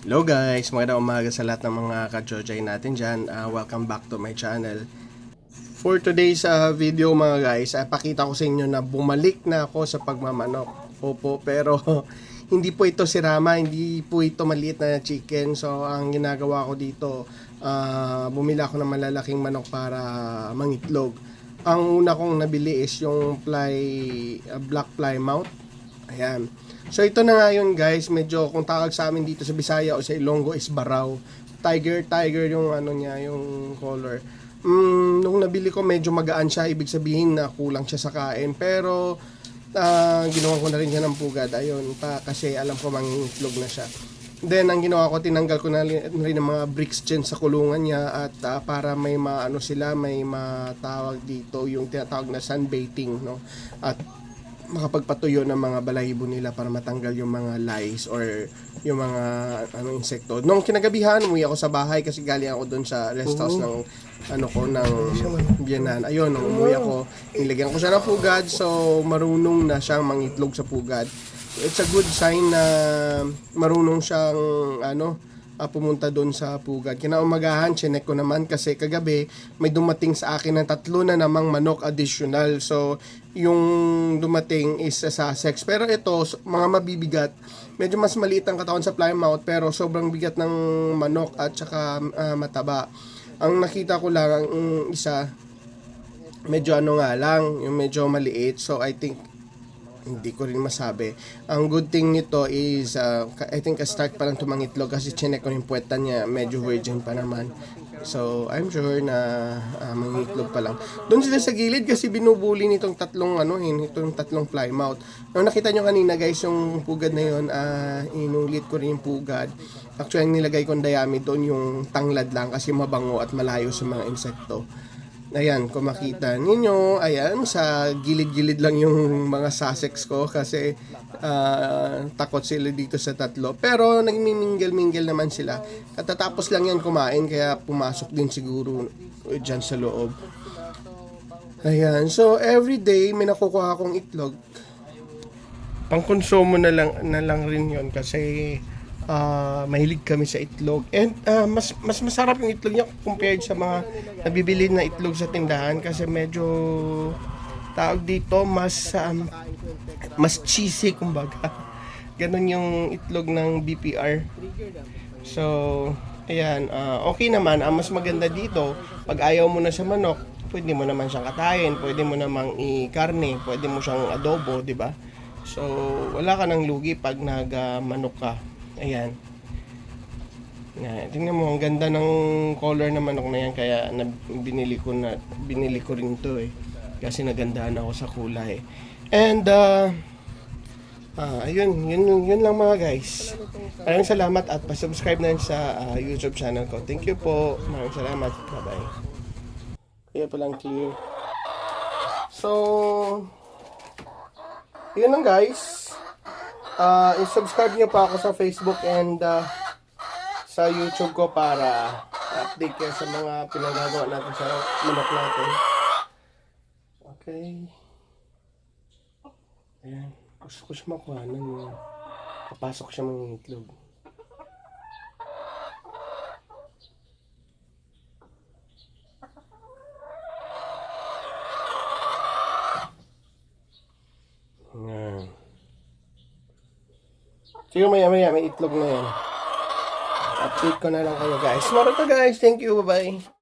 Hello guys, magandang umaga sa lahat ng mga ka-Jojay natin dyan. Ah, welcome back to my channel. For today's ah, video mga guys, ay pakita ko sa inyo na bumalik na ako sa pagmamanok. Opo, pero hindi po ito si Rama, hindi po ito maliit na chicken. So ang ginagawa ko dito, ah, bumili ako ng malalaking manok para mangitlog. Ang una kong nabili is yung fly, ah, black plymouth. Ayan. So ito na nga yun guys, medyo kung tawag sa amin dito sa Bisaya o sa Ilonggo is baraw. Tiger, tiger yung ano niya, yung color. Mm, nung nabili ko medyo magaan siya, ibig sabihin na kulang siya sa kain. Pero ah ginawa ko na rin siya ng pugad, ayun, pa, kasi alam ko mangingitlog na siya. Then ang ginawa ko, tinanggal ko na rin ng mga bricks dyan sa kulungan niya at ah, para may maano sila, may matawag dito yung tinatawag na sunbaiting, no? At makapagpatuyo ng mga balahibo nila para matanggal yung mga lice or yung mga ano insekto. Nung kinagabihan, umuwi ako sa bahay kasi galing ako doon sa rest house ng ano ko ng biyanan. Ayun, nung umuwi ako, nilagyan ko siya ng pugad so marunong na siyang mangitlog sa pugad. It's a good sign na marunong siyang ano ah, pumunta doon sa pugad. Kinaumagahan, chinek ko naman kasi kagabi may dumating sa akin ng tatlo na namang manok additional. So, yung dumating is sa sex. Pero ito, mga mabibigat, medyo mas maliit ang katawan sa plymouth pero sobrang bigat ng manok at saka ah, mataba. Ang nakita ko lang, ang isa, medyo ano nga lang, yung medyo maliit. So, I think hindi ko rin masabi. Ang good thing nito is, uh, I think a-start pa lang tumangitlog kasi chinek ko yung puweta niya, medyo virgin pa naman. So, I'm sure na uh, mangitlog pa lang. Doon sila sa gilid kasi binubuli nitong tatlong ano, eh, nitong tatlong plymouth. Nung nakita nyo kanina guys, yung pugad na yun, uh, inulit ko rin yung pugad. Actually, nilagay kong dayami doon yung tanglad lang kasi mabango at malayo sa mga insekto. Ayan, kung makita ninyo, ayan, sa gilid-gilid lang yung mga Sussex ko kasi ah, takot sila dito sa tatlo. Pero nagmimingil-mingil naman sila. Katatapos lang yan kumain kaya pumasok din siguro dyan sa loob. Ayan, so every day may nakukuha akong itlog. Pangkonsumo na lang, na lang rin yon kasi ah, mahilig kami sa itlog. And ah, mas mas masarap yung itlog niya compared sa mga nabibili na itlog sa tindahan kasi medyo tawag dito mas um, mas cheesy kumbaga. Ganon yung itlog ng BPR. So, ayan, ah, okay naman. Ang mas maganda dito, pag ayaw mo na sa manok, pwede mo naman siyang katayin, pwede mo namang i-karne, pwede mo siyang adobo, di ba? So, wala ka ng lugi pag nag-manok ka. Ayan. Yan, tingnan mo, ang ganda ng color ng manok na yan kaya na, binili ko na binili ko rin to eh. Kasi nagandahan ako sa kulay. And uh, ah, ayun, yun, yun lang mga guys. Maraming salamat at pa-subscribe na rin sa ah, YouTube channel ko. Thank you po. Maraming salamat. Bye-bye. Kaya palang clear. So, yun lang guys. Ah, i-subscribe niyo pa ako sa Facebook and ah, sa YouTube ko para update kayo sa mga pinagagawa natin sa manok natin. Okay. Ayan. Gusto ko siya makuha ng papasok siya mga itlog. Siguro maya maya may itlog na yan. Update ko na lang kayo guys. To guys. Thank you. Bye-bye.